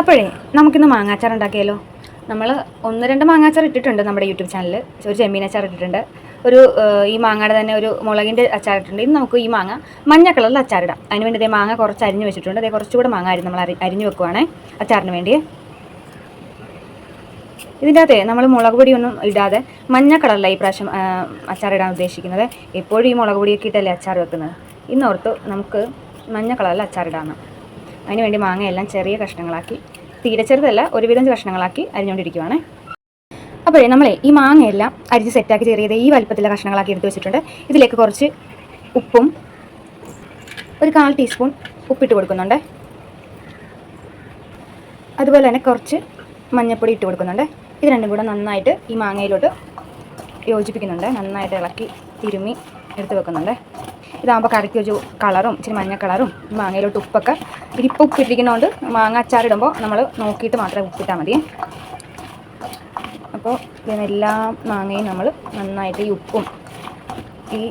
അപ്പോഴേ നമുക്കിന്ന് മാങ്ങാച്ചാർ ഉണ്ടാക്കിയാലോ? നമ്മൾ ഒന്ന് രണ്ട് മാങ്ങാച്ചാർ ഇട്ടിട്ടുണ്ട് നമ്മുടെ യൂട്യൂബ് ചാനലിൽ ഒരു ചെമ്മീൻ അച്ചാർ ഇട്ടിട്ടുണ്ട്. ഒരു ഈ മാങ്ങയുടെ തന്നെ ഒരു മുളകിന്റെ അച്ചാർ ഇട്ടിട്ടുണ്ട്. ഇന്ന് നമുക്ക് ഈ മാങ്ങ മഞ്ഞ കളറിൽ അച്ചാറിടാം അതിന് വേണ്ടി ഇതേ മാങ്ങ കുറച്ച് അരിഞ്ഞ് വെച്ചിട്ടുണ്ട്. അതേ കുറച്ചുകൂടെ മാങ്ങ അരി നമ്മൾ അരി അരിഞ്ഞ് വെക്കുവാണേ അച്ചാറിന് വേണ്ടി ഇതിന്റെ അകത്തെ നമ്മൾ മുളക് പൊടിയൊന്നും ഇടാതെ മഞ്ഞ കളറിലാണ് ഈ പ്രാവശ്യം അച്ചാറിടാൻ ഉദ്ദേശിക്കുന്നത്. എപ്പോഴും ഈ മുളക് പൊടിയൊക്കെ ഇട്ടല്ലേ അച്ചാർ വെക്കുന്നത്? ഇന്നോർത്ത് നമുക്ക് മഞ്ഞ കളറിൽ അച്ചാറിടാമെന്ന് അതിന് വേണ്ടി മാങ്ങയെല്ലാം ചെറിയ കഷ്ണങ്ങളാക്കി തീരെ ചെറുതല്ല ഒരു വിധം കഷ്ണങ്ങളാക്കി അരിഞ്ഞുകൊണ്ടിരിക്കുവാണ്. അപ്പോഴേ നമ്മളെ ഈ മാങ്ങയെല്ലാം അരിച്ച് സെറ്റാക്കി ചെറിയത് ഈ വലിപ്പത്തിലെ കഷ്ണങ്ങളാക്കി എടുത്ത് വെച്ചിട്ടുണ്ട്. ഇതിലേക്ക് കുറച്ച് ഉപ്പും ഒരു കാൽ ടീസ്പൂൺ ഉപ്പിട്ട് കൊടുക്കുന്നുണ്ട്. അതുപോലെ തന്നെ കുറച്ച് മഞ്ഞൾപ്പൊടി ഇട്ട് കൊടുക്കുന്നുണ്ട്. ഇത് രണ്ടും കൂടെ നന്നായിട്ട് ഈ മാങ്ങയിലോട്ട് യോജിപ്പിക്കുന്നുണ്ട്. നന്നായിട്ട് ഇളക്കി തിരുമ്മി എടുത്ത് വെക്കുന്നുണ്ട്. ഇതാകുമ്പോൾ കറിക്ക് ഒരു കളറും ഇച്ചിരി മഞ്ഞ കളറും മാങ്ങയിലോട്ട് ഉപ്പൊക്കെ. ഇതിപ്പോൾ ഉപ്പിട്ടിരിക്കുന്നതുകൊണ്ട് മാങ്ങ അച്ചാറിടുമ്പോൾ നമ്മൾ നോക്കിയിട്ട് മാത്രമേ ഉപ്പിട്ടാൽ മതി. അപ്പോൾ ഇതിനെല്ലാ മാങ്ങയും നമ്മൾ നന്നായിട്ട് ഈ ഉപ്പും ഈ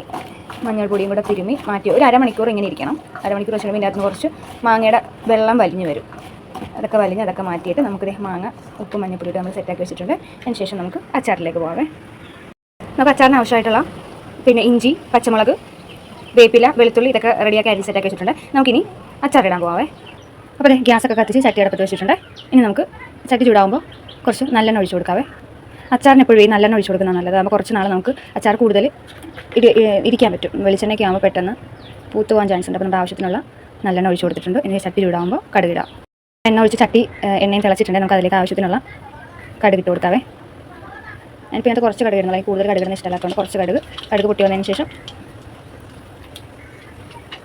മഞ്ഞൾപ്പൊടിയും കൂടെ തിരുമ്മി മാറ്റി ഒരു അരമണിക്കൂർ ഇങ്ങനെ ഇരിക്കണം. അരമണിക്കൂർ വെച്ചിട്ട് പിന്നെ അതിന് കുറച്ച് മാങ്ങയുടെ വെള്ളം വലിഞ്ഞു വരും. അതൊക്കെ വലിഞ്ഞ് അതൊക്കെ മാറ്റിയിട്ട് നമുക്ക് മാങ്ങ ഉപ്പ് മഞ്ഞപ്പൊടിയിട്ട് നമ്മൾ സെറ്റാക്കി വെച്ചിട്ടുണ്ട്. അതിന് ശേഷം നമുക്ക് അച്ചാറിലേക്ക് പോകാം നമുക്ക് അച്ചാറിന് ആവശ്യമായിട്ടുള്ള പിന്നെ ഇഞ്ചി പച്ചമുളക് വേപ്പില വെളുത്തുള്ളി ഇതൊക്കെ റെഡിയാക്കി അരി സെറ്റാക്കി വെച്ചിട്ടുണ്ട്. നമുക്കിനി അച്ചാറിടാൻ പോവാവേ. അപ്പോൾ ഗ്യാസൊക്കെ കത്തിച്ച് ചട്ടി അടപ്പത്ത് വെച്ചിട്ടുണ്ട്. ഇനി നമുക്ക് ചട്ടി ചൂടാകുമ്പോൾ കുറച്ച് നല്ലെണ്ണ ഒഴിച്ചു കൊടുക്കാവേ. അച്ചാറിന് എപ്പോഴും നല്ലെണ്ണ ഒഴിച്ചു കൊടുക്കുന്നത് നല്ലത്. അപ്പോൾ കുറച്ച് നാൾ നമുക്ക് അച്ചാർ കൂടുതൽ ഇരിക്കാൻ പറ്റും. വെളിച്ചെണ്ണയ്ക്ക് ആകുമ്പോൾ പെട്ടെന്ന് പൂത്ത് പോകാൻ ചാൻസ് ഉണ്ട്. അപ്പോൾ നമ്മുടെ ആവശ്യത്തിനുള്ള നല്ലെണ്ണ ഒഴിച്ചു കൊടുത്തിട്ടുണ്ട്. ഇനി ചട്ടി ചൂടാകുമ്പോൾ കടുകിടാം എണ്ണ ഒഴിച്ച് ചട്ടി എണ്ണയും തിളച്ചിട്ടുണ്ടെങ്കിൽ നമുക്ക് അതിലേക്ക് ആവശ്യത്തിനുള്ള കടുക് ഇട്ട് കൊടുക്കാവേ. ഞാനിപ്പോൾ ഇതിനകത്ത് കുറച്ച് കടുക് കൂടുതൽ കടുക് ഇടുന്ന ഇഷ്ടമല്ലാത്തതുകൊണ്ട് കുറച്ച് കടുക് കടുക് പൊട്ടി വന്നതിന് ശേഷം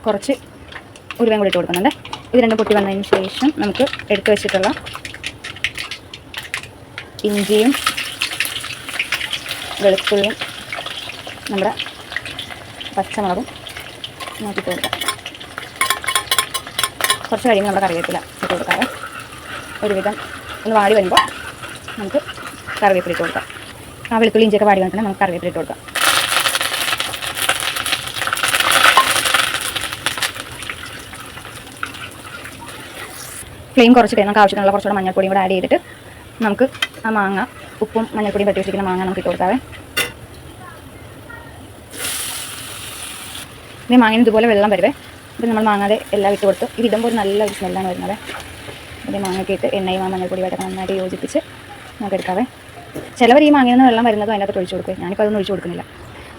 കുറച്ച് ഉരുവൻ കൂടി ഇട്ട് കൊടുക്കുന്നുണ്ട്. ഇത് രണ്ടും പൊട്ടി വന്നതിന് ശേഷം നമുക്ക് എടുത്തു വെച്ചിട്ടുള്ള ഇഞ്ചിയും വെളുത്തുള്ളിയും നമ്മുടെ പച്ചമുളകും നോക്കിയിട്ട് കൊടുക്കാം. കുറച്ച് കഴിയുമ്പോൾ നമ്മുടെ കറിവേപ്പില ഇട്ട് കൊടുക്കാറ് ഒരുവിധം ഒന്ന് വാടി വരുമ്പോൾ നമുക്ക് കറിവേപ്പില ഇട്ട് കൊടുക്കാം. ആ വെളുത്തുള്ളി ഇഞ്ചിയൊക്കെ വാടി വന്നിട്ടുണ്ടെങ്കിൽ നമുക്ക് കറിവേപ്പില ഇട്ട് കൊടുക്കാം. ഫ്ലെയിം കുറച്ചിട്ട് നമുക്ക് ആവശ്യത്തിനുള്ള കുറച്ചുകൂടെ മഞ്ഞൾപ്പൊടിയും കൂടെ ആഡ് ചെയ്തിട്ട് നമുക്ക് ആ മാങ്ങ ഉപ്പും മഞ്ഞൾപ്പൊടിയും പറ്റി വെച്ചിരിക്കുന്ന മാങ്ങ നമുക്ക് ഇട്ട് കൊടുക്കാവേ ഇനി മാങ്ങിന് ഇതുപോലെ വെള്ളം വരുവേ. ഇത് നമ്മൾ മാങ്ങാതെ എല്ലാം ഇട്ട് കൊടുത്തു ഇത് ഇടുമ്പോൾ നല്ലൊരു സ്മെല്ലാണ് വരുന്നത്. ഇതിന്റെ മാങ്ങയ്ക്ക് ഇട്ട് എണ്ണയും ആ മഞ്ഞൾപ്പൊടിയുമായിട്ട് നന്നായിട്ട് യോജിപ്പിച്ച് നമുക്ക് എടുക്കാവേ. ചിലവർ ഈ മാങ്ങയിൽ നിന്ന് വെള്ളം വരുന്നതും അതിന്റെ അകത്ത് ഒഴിച്ചു കൊടുക്കുക ഞാനിപ്പോൾ അതൊന്നും ഒഴിച്ചു കൊടുക്കുന്നില്ല.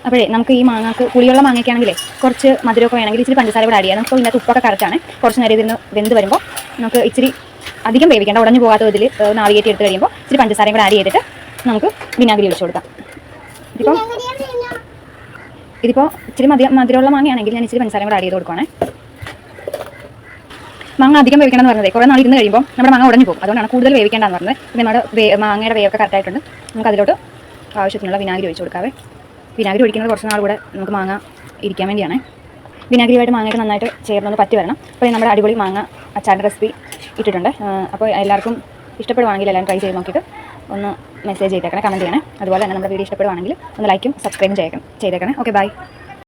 അപ്പോഴേ നമുക്ക് ഈ മാങ്ങക്ക് പുളിയുള്ള മാങ്ങയൊക്കെ ആണെങ്കിലേ കുറച്ച് മധുരമൊക്കെ വേണമെങ്കിൽ ഇച്ചിരി പഞ്ചസാര കൂടെ ആഡ് ചെയ്യാം. നമുക്ക് ഇതിനകത്ത് ഉപ്പൊക്കെ കറക്റ്റാണ് കുറച്ച് നേരം ഇതിന് വെന്ത് വരുമ്പോൾ നമുക്ക് ഇച്ചിരി അധികം വേവിക്കേണ്ട ഉടഞ്ഞു പോകാത്ത ഇതിൽ നാളികേറ്റി എടുത്ത് കഴിയുമ്പോൾ ഇച്ചിരി പഞ്ചസാരയും കൂടെ ആഡ് ചെയ്തിട്ട് നമുക്ക് വിനാഗിരി ഒഴിച്ചു കൊടുക്കാം. ഇതിപ്പോൾ ഇതിപ്പോൾ ഇച്ചിരി മധുരം മധുരമുള്ള മാങ്ങയാണെങ്കിൽ ഞാൻ ഇച്ചിരി പഞ്ചസാരയും കൂടെ ആഡ് ചെയ്ത് കൊടുക്കുവാണേ. മാങ്ങ അധികം വേവിക്കണം എന്ന് പറഞ്ഞത് കുറേ നാൾ ഇരുന്ന് കഴിയുമ്പോൾ നമ്മുടെ മാങ്ങ ഉടഞ്ഞു പോകും. അതുകൊണ്ടാണ് കൂടുതൽ വേവിക്കേണ്ടതെന്ന് പറഞ്ഞത്. നമ്മുടെ മാങ്ങയുടെ വേവൊക്കെ കറക്റ്റായിട്ടുണ്ട് നമുക്ക് അതിലോട്ട് ആവശ്യത്തിനുള്ള വിനാഗിരി ഒഴിച്ചു കൊടുക്കാവേ. വിനാഗിരി ഒഴിക്കുന്നത് കുറച്ച് നാൾ കൂടെ നമുക്ക് മാങ്ങ ഇരിക്കാൻ വേണ്ടിയാണ്. വിനാഗിരിയുമായിട്ട് മാങ്ങയൊക്കെ നന്നായിട്ട് ചേർന്നൊന്ന് പറ്റി വരണം അപ്പോൾ നമ്മുടെ അടിപൊളി മാങ്ങ അച്ചാറിന്റെ റെസിപ്പി ഇട്ടിട്ടുണ്ട്. അപ്പോൾ എല്ലാവർക്കും ഇഷ്ടപ്പെടുവാണെങ്കിൽ എല്ലാവരും ട്രൈ ചെയ്ത് നോക്കിയിട്ട് ഒന്ന് മെസ്സേജ് ചെയ്തേക്കണേ കമന്റ് ചെയ്യണേ. അതുപോലെ തന്നെ നമ്മുടെ വീഡിയോ ഇഷ്ടപ്പെടുവാണെങ്കിൽ ഒന്ന് ലൈക്കും സബ്സ്ക്രൈബും ചെയ്യണം ചെയ്തേക്കണേ. Okay bye